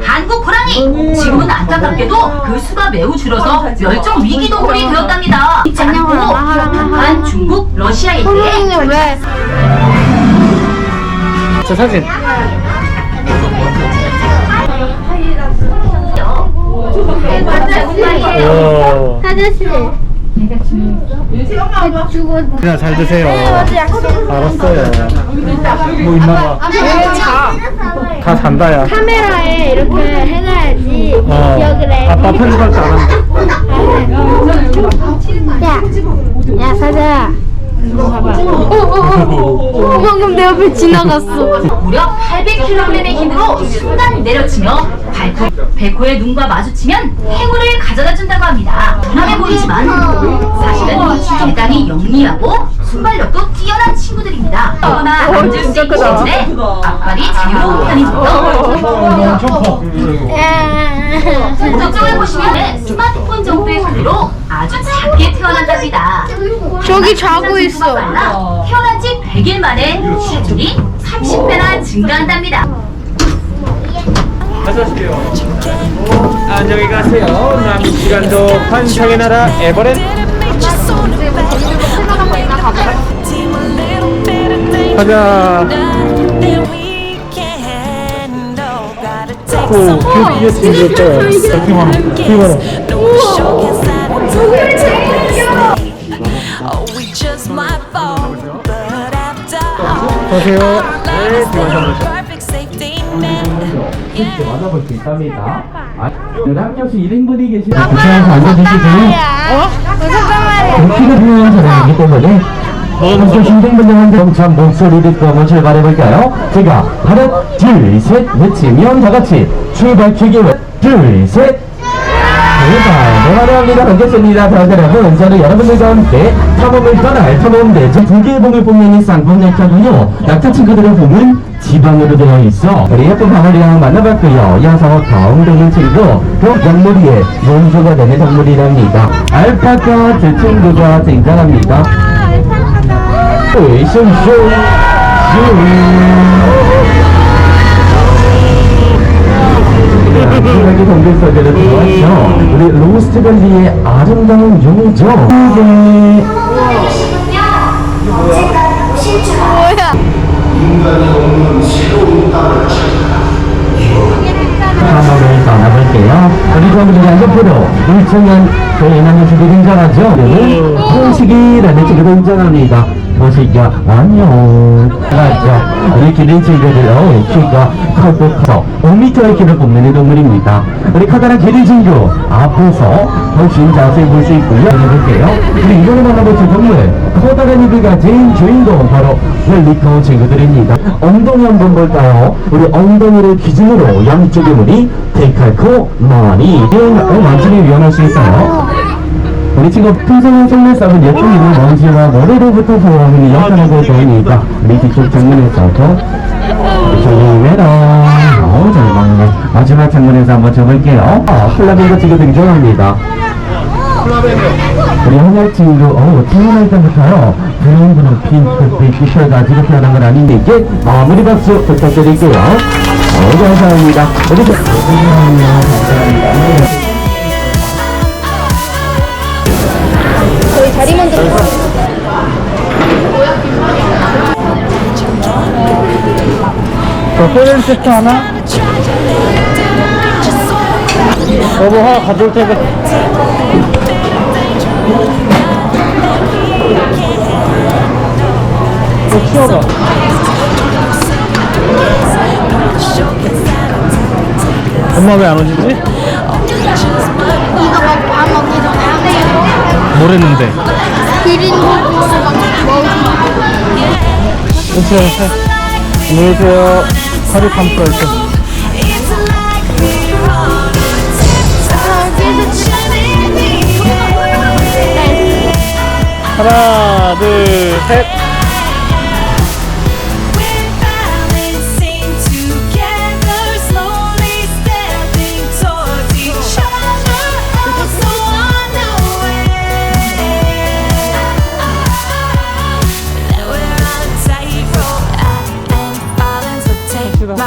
한국 호랑이 지금은 안타깝게도 그 수가 매우 줄어서 멸종 위기 동물이 되었답니다. 않고 북한, 중국, 러시아에 대해 왜? 저 사진. 우와. 아저씨. 그냥 잘 드세요. 알았어요. 뭐 있나 봐. 다 잔다야. 카메라에 이렇게 해놔야지 어. 기억을 해. 아빠 편집할 줄 알았는데. 야, 야 사자야. 어, 방금 내 옆에 지나갔어. 무려 800kg의 힘으로 순간 내려치며 발코, 백호의 눈과 마주치면 행운을 가져다 준다고 합니다. 무난해 보이지만 사실은 대단히 영리하고 순발력도 뛰어난 친구들입니다. 너무나 앉을 수 있기 때문에 앞발이 자유로운 편이고요. 저쪽을 보시면 스마트폰 정도의 크기로 아주 작게 태어난답니다. 저기 자고 있어. 태어난 지 100일 만에 체중이 30배나 증가한답니다. 안녕히 가세요. 남시간도 환상의 나라 에버랜드. 가자. 오, 귀엽게 생겼다. 이렇게 많아. 이 perfect safety net. Yeah. 만나볼 수 있답니다. 아, 한 명씩 1인분이 계시면 구체에서 앉아주시고요. 키가 중요한 사람이기 때문에 먼저 힘든 분들한테 동참 목소리를 듣고 출발해볼까요? 제가 하나, 둘, 셋 외치면 다같이 출발 주기 둘, 셋 출발! 네, 환영합니다. 반갑습니다. 자, 여러분. 저는 여러분들과 함께 탐험을 떠날 탐험대 두 개의 봉을 뽐내는 쌍봉 약자고요. 약자 친구들의 봉은 지방으로 되어 있어. 우리 예쁜 방울이랑 만나봤고요. 이어서 다음 되는 친구, 그 양머리에 원조가 되는 동물이랍니다. 알파카 두 친구가 등장합니다. 네, 쇼쇼, 마지막에 동굴 속에로 들어왔죠. 우리 로스트 밸리의 아름다운 용조. 네. 탐험을 떠나볼게요. 우리 동물이랑 옆으로 일정한 저희는 친구 등장하죠. 얘는 호식이라는 친구 등장합니다. 호식이야, 안녕. 맞죠? 우리 기린 친구들, 어, 키가 크고 커서 5m의 키를 뽐내는 동물입니다. 우리 커다란 기린 친구, 앞에서 훨씬 자세히 볼 수 있고요. 해볼게요. 우리 이번에 만나볼 두 동물, 커다란 입을 가진 주인공, 바로 펠리커 친구들입니다. 엉덩이 한번 볼까요? 우리 엉덩이를 기준으로 양쪽의 물이 데칼코 많이 어, 만지면 위험할 수 있어요. 우리 친구 풍성한 속눈썹은 예쁜 있는 먼지와 모래로부터 보호하는 역할하고 있으니까 우리 뒤쪽 창문에서도 조심해라. 어우 잘 먹네. 마지막 창문에서 한번 줘볼게요. 아, 플라밍고 친구 등장합니다. 우리 한열 친구 어우 태어날 때부터요. 분홍분홍 핑크빛 피셔 가지고 태어난 건 아닌데 이제 마무리 박수 부탁드릴게요. 어우 감사합니다. 우리 감사합니다 자리 먼저 저 소렌 세트 하나? 여보 하나 가져올 테니까 또 치워가 엄마 왜 안 오시지? 했는데? 기린 고기 먹고 오세요 안녕하세요. 허리 감싸 있어 하나 둘셋 어내기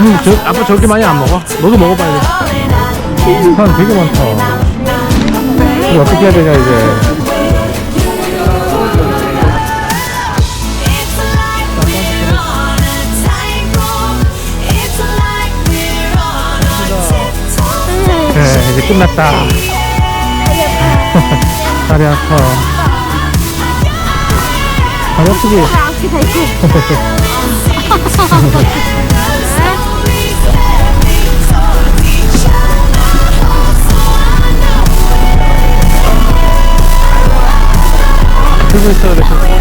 음, 저, 아빠 저렇게 많이 안 먹어? 너도 먹어봐야 돼. 사람 되게 많다. 이거 어떻게 해야 되냐 이제 끝났다. 다리 아파. 다리 아프지? 아프다, 이거. 들고 있어야 되